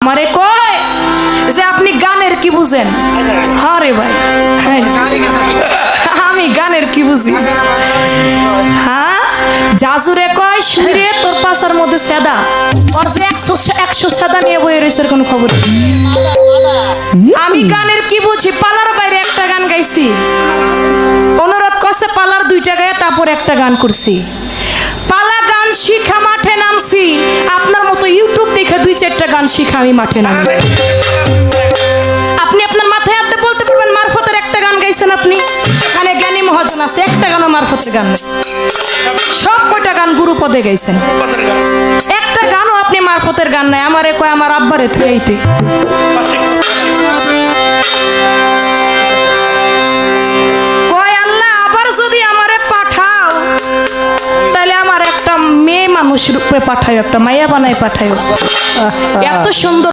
আমারে কয় যে আপনি গানের কি বুঝেন? হ্যাঁ রে ভাই হ্যাঁ। আমি গানের কি বুঝি? হ্যাঁ? জাজুরে কয় শুনে তোর পাশার মধ্যে সেদা। ওর যে একশো একশো সেদা নিয়ে বয়ে রয়েছে কোনো খবর আমি গানের কি বুঝি? পালার বাইরে একটা গান গাইছি। অনুরোধ করছে, পালার দুইটা গায়ে, তারপর একটা গান করছি। গান শিখা আমি মাঠে নামি আপনি আপনার মাথায় হাতে বলতে পারবেন, মারফতের একটা গান গাইছেন আপনি। এখানে জ্ঞানী মহাজন আছে, একটা গানও মারফতের গান। সব কয়টা গান গুরু পদে গাইছেন? একটা গানও আপনি মারফতের গান নাই, আমারে কয় আমার আব্বারে থুয়াইতে মানুষ পাঠায় একটা মায়া বানায় পাঠায় এত সুন্দর